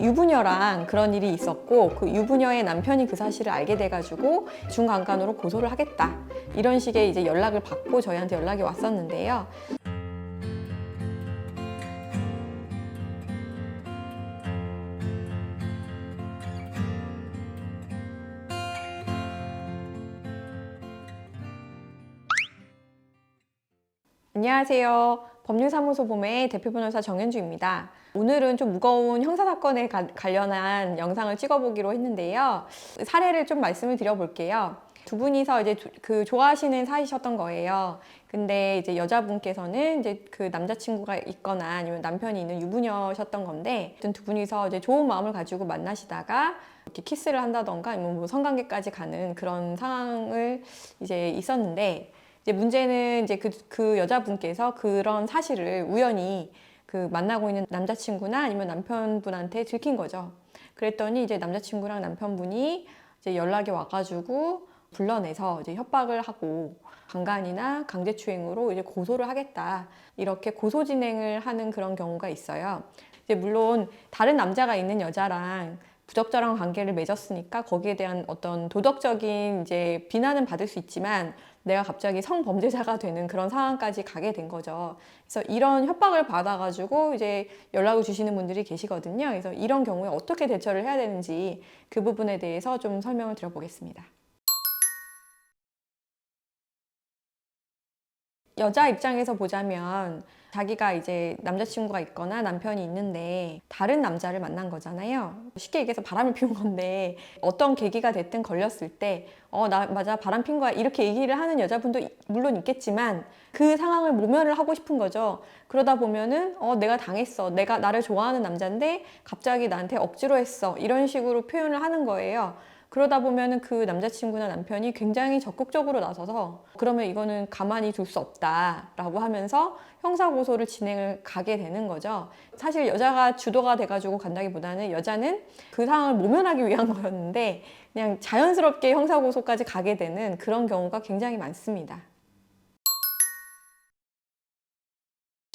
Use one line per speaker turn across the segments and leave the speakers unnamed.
유부녀랑 그런 일이 있었고 그 유부녀의 남편이 그 사실을 알게 돼가지고 중간간으로 고소를 하겠다 이런 식의 이제 연락을 받고 저희한테 연락이 왔었는데요. 안녕하세요. 법률사무소 봄의 대표 변호사 정현주입니다. 오늘은 좀 무거운 형사사건에 가- 관련한 영상을 찍어보기로 했는데요. 사례를 좀 말씀을 드려볼게요. 두 분이서 이제 조- 그 좋아하시는 사이셨던 거예요. 근데 이제 여자분께서는 이제 그 남자친구가 있거나 아니면 남편이 있는 유부녀셨던 건데, 두 분이서 이제 좋은 마음을 가지고 만나시다가 이렇게 키스를 한다던가 뭐 성관계까지 가는 그런 상황을 이제 있었는데, 이제 문제는 이제 그, 그 여자분께서 그런 사실을 우연히 그 만나고 있는 남자친구나 아니면 남편분한테 들킨 거죠. 그랬더니 이제 남자친구랑 남편분이 이제 연락이 와가지고 불러내서 이제 협박을 하고 강간이나 강제추행으로 이제 고소를 하겠다 이렇게 고소 진행을 하는 그런 경우가 있어요. 이제 물론 다른 남자가 있는 여자랑 부적절한 관계를 맺었으니까 거기에 대한 어떤 도덕적인 이제 비난은 받을 수 있지만 내가 갑자기 성범죄자가 되는 그런 상황까지 가게 된 거죠. 그래서 이런 협박을 받아가지고 이제 연락을 주시는 분들이 계시거든요. 그래서 이런 경우에 어떻게 대처를 해야 되는지 그 부분에 대해서 좀 설명을 드려보겠습니다. 여자 입장에서 보자면 자기가 이제 남자친구가 있거나 남편이 있는데 다른 남자를 만난 거잖아요. 쉽게 얘기해서 바람을 피운 건데 어떤 계기가 됐든 걸렸을 때 어, 나 맞아 바람 핀 거야 이렇게 얘기를 하는 여자분도 이- 물론 있겠지만 그 상황을 모면을 하고 싶은 거죠. 그러다 보면은 어, 내가 당했어. 내가 나를 좋아하는 남자인데 갑자기 나한테 억지로 했어. 이런 식으로 표현을 하는 거예요. 그러다 보면은 그 남자친구나 남편이 굉장히 적극적으로 나서서 그러면 이거는 가만히 둘 수 없다라고 하면서 형사 고소를 진행을 가게 되는 거죠. 사실 여자가 주도가 돼가지고 간다기보다는 여자는 그 상황을 모면하기 위한 거였는데 그냥 자연스럽게 형사 고소까지 가게 되는 그런 경우가 굉장히 많습니다.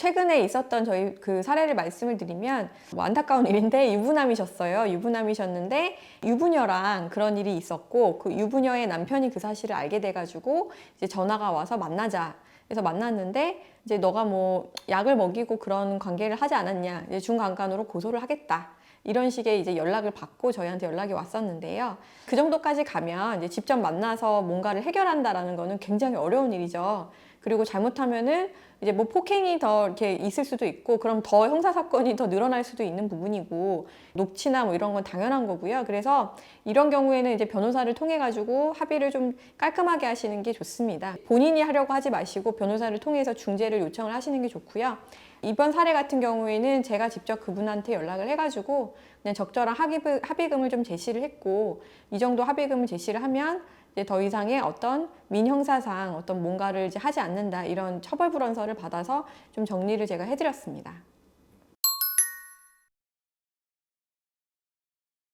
최근에 있었던 저희 그 사례를 말씀을 드리면 뭐 안타까운 일인데 유부남이셨어요. 유부남이셨는데 유부녀랑 그런 일이 있었고 그 유부녀의 남편이 그 사실을 알게 돼가지고 이제 전화가 와서 만나자. 그래서 만났는데 이제 너가 뭐 약을 먹이고 그런 관계를 하지 않았냐. 이제 중간간으로 고소를 하겠다. 이런 식의 이제 연락을 받고 저희한테 연락이 왔었는데요. 그 정도까지 가면 이제 직접 만나서 뭔가를 해결한다라는 거는 굉장히 어려운 일이죠. 그리고 잘못하면은 이제 뭐 폭행이 더 이렇게 있을 수도 있고 그럼 더 형사 사건이 더 늘어날 수도 있는 부분이고 녹취나 뭐 이런 건 당연한 거고요. 그래서 이런 경우에는 이제 변호사를 통해 가지고 합의를 좀 깔끔하게 하시는 게 좋습니다. 본인이 하려고 하지 마시고 변호사를 통해서 중재를 요청을 하시는 게 좋고요. 이번 사례 같은 경우에는 제가 직접 그분한테 연락을 해가지고 그냥 적절한 합의금, 합의금을 좀 제시를 했고 이 정도 합의금을 제시를 하면 이제 더 이상의 어떤 민형사상 어떤 뭔가를 이제 하지 않는다 이런 처벌 불원서를 받아서 좀 정리를 제가 해드렸습니다.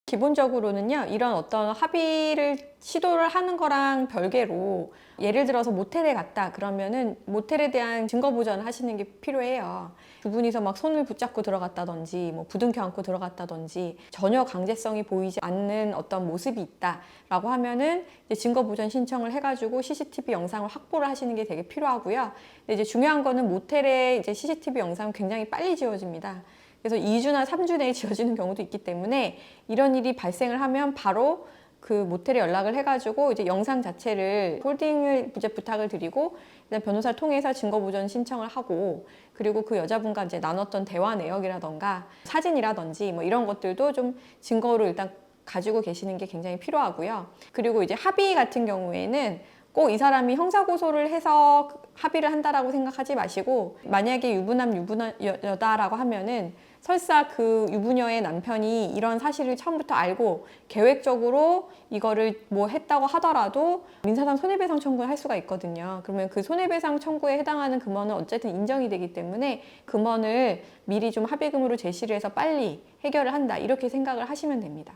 기본적으로는요, 이런 어떤 합의를 시도를 하는 거랑 별개로 예를 들어서 모텔에 갔다 그러면은 모텔에 대한 증거 보전 하시는 게 필요해요. 두 분이서 막 손을 붙잡고 들어갔다든지 뭐 부둥켜 안고 들어갔다든지 전혀 강제성이 보이지 않는 어떤 모습이 있다라고 하면은 증거 보전 신청을 해가지고 CCTV 영상을 확보를 하시는 게 되게 필요하고요. 근데 이제 중요한 거는 모텔에 이제 CCTV 영상은 굉장히 빨리 지워집니다. 그래서 2주나 3주 내에 지워지는 경우도 있기 때문에 이런 일이 발생을 하면 바로 그 모텔에 연락을 해가지고 이제 영상 자체를 홀딩을 이제 부탁을 드리고 일단 변호사를 통해서 증거 보전 신청을 하고 그리고 그 여자분과 이제 나눴던 대화 내역이라던가 사진이라든지 뭐 이런 것들도 좀 증거로 일단 가지고 계시는 게 굉장히 필요하고요. 그리고 이제 합의 같은 경우에는 꼭 이 사람이 형사고소를 해서 합의를 한다라고 생각하지 마시고 만약에 유부남 유부녀다라고 하면은 설사 그 유부녀의 남편이 이런 사실을 처음부터 알고 계획적으로 이거를 뭐 했다고 하더라도 민사상 손해배상 청구를 할 수가 있거든요. 그러면 그 손해배상 청구에 해당하는 금원은 어쨌든 인정이 되기 때문에 금원을 미리 좀 합의금으로 제시를 해서 빨리 해결을 한다 이렇게 생각을 하시면 됩니다.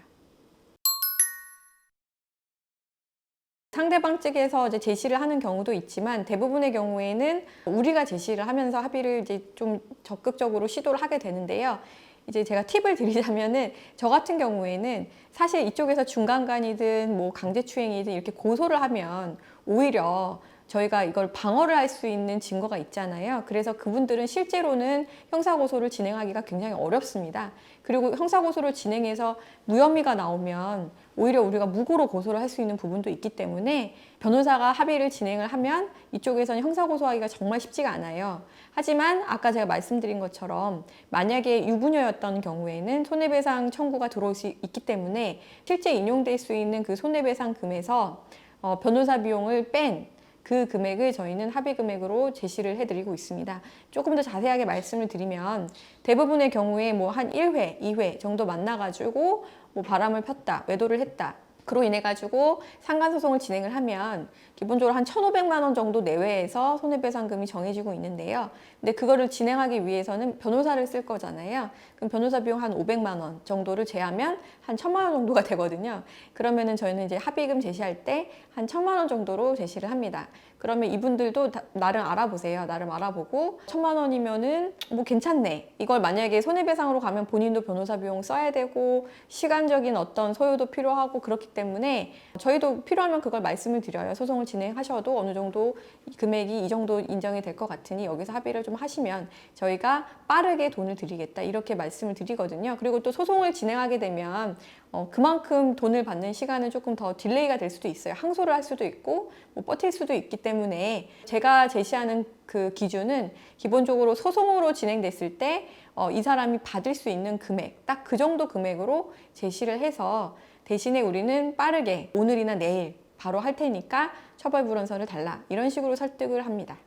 상대방 측에서 이제 제시를 하는 경우도 있지만 대부분의 경우에는 우리가 제시를 하면서 합의를 이제 좀 적극적으로 시도를 하게 되는데요. 이제 제가 팁을 드리자면은 저 같은 경우에는 사실 이쪽에서 중간간이든 뭐 강제추행이든 이렇게 고소를 하면 오히려 저희가 이걸 방어를 할 수 있는 증거가 있잖아요. 그래서 그분들은 실제로는 형사고소를 진행하기가 굉장히 어렵습니다. 그리고 형사고소를 진행해서 무혐의가 나오면 오히려 우리가 무고로 고소를 할 수 있는 부분도 있기 때문에 변호사가 합의를 진행을 하면 이쪽에서는 형사고소하기가 정말 쉽지가 않아요. 하지만 아까 제가 말씀드린 것처럼 만약에 유부녀였던 경우에는 손해배상 청구가 들어올 수 있기 때문에 실제 인용될 수 있는 그 손해배상 금에서 어, 변호사 비용을 뺀 그 금액을 저희는 합의 금액으로 제시를 해드리고 있습니다. 조금 더 자세하게 말씀을 드리면 대부분의 경우에 뭐 한 1회, 2회 정도 만나가지고 뭐 바람을 폈다, 외도를 했다. 그로 인해 가지고 상간 소송을 진행을 하면 기본적으로 한 1,500만 원 정도 내외에서 손해배상금이 정해지고 있는데요. 근데 그거를 진행하기 위해서는 변호사를 쓸 거잖아요. 그럼 변호사 비용 한 500만 원 정도를 제하면 한 1,000만 원 정도가 되거든요. 그러면은 저희는 이제 합의금 제시할 때 한 1,000만 원 정도로 제시를 합니다. 그러면 이분들도 다- 나름 알아보세요. 나름 알아보고 천만 원이면은 뭐 괜찮네. 이걸 만약에 손해배상으로 가면 본인도 변호사 비용 써야 되고 시간적인 어떤 소요도 필요하고 그렇기 때문에 저희도 필요하면 그걸 말씀을 드려요. 소송을 진행하셔도 어느 정도 이 금액이 이 정도 인정이 될 것 같으니 여기서 합의를 좀 하시면 저희가 빠르게 돈을 드리겠다 이렇게 말씀을 드리거든요. 그리고 또 소송을 진행하게 되면 어, 그만큼 돈을 받는 시간은 조금 더 딜레이가 될 수도 있어요. 항소를 할 수도 있고 뭐 버틸 수도 있기 때문에 제가 제시하는 그 기준은 기본적으로 소송으로 진행됐을 때 어, 이 사람이 받을 수 있는 금액 딱 그 정도 금액으로 제시를 해서 대신에 우리는 빠르게 오늘이나 내일 바로 할 테니까 처벌 불원서를 달라 이런 식으로 설득을 합니다.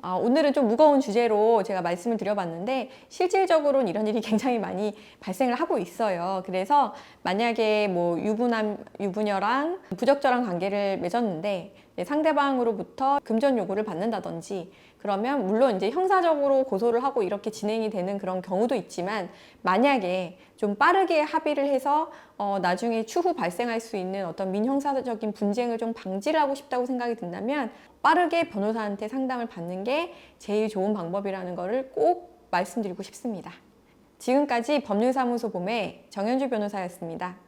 아, 오늘은 좀 무거운 주제로 제가 말씀을 드려봤는데 실질적으로는 이런 일이 굉장히 많이 발생을 하고 있어요. 그래서 만약에 뭐 유부남, 유부녀랑 부적절한 관계를 맺었는데 네, 상대방으로부터 금전 요구를 받는다든지 그러면 물론 이제 형사적으로 고소를 하고 이렇게 진행이 되는 그런 경우도 있지만 만약에 좀 빠르게 합의를 해서 어, 나중에 추후 발생할 수 있는 어떤 민형사적인 분쟁을 좀 방지를 하고 싶다고 생각이 든다면 빠르게 변호사한테 상담을 받는 게 제일 좋은 방법이라는 거를 꼭 말씀드리고 싶습니다. 지금까지 법률사무소 봄의 정현주 변호사였습니다.